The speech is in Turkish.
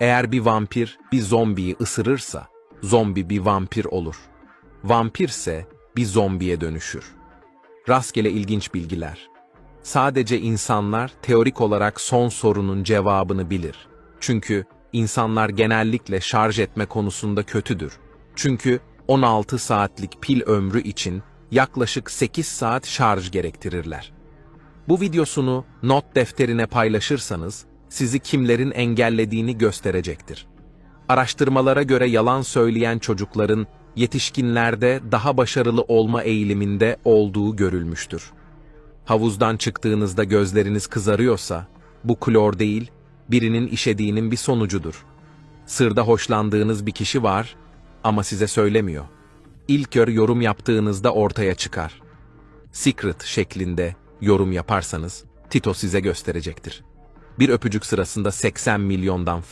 Eğer bir vampir bir zombiyi ısırırsa, zombi bir vampir olur. Vampirse bir zombiye dönüşür. Rastgele ilginç bilgiler. Sadece insanlar teorik olarak son sorunun cevabını bilir. Çünkü insanlar genellikle şarj etme konusunda kötüdür. Çünkü 16 saatlik pil ömrü için yaklaşık 8 saat şarj gerektirirler. Bu videosunu not defterine paylaşırsanız sizi kimlerin engellediğini gösterecektir. Araştırmalara göre yalan söyleyen çocukların yetişkinlerde daha başarılı olma eğiliminde olduğu görülmüştür. Havuzdan çıktığınızda gözleriniz kızarıyorsa, bu klor değil, birinin işediğinin bir sonucudur. Sırda hoşlandığınız bir kişi var ama size söylemiyor. İlk ör yorum yaptığınızda ortaya çıkar. Secret şeklinde yorum yaparsanız Tito size gösterecektir. Bir öpücük sırasında 80 milyondan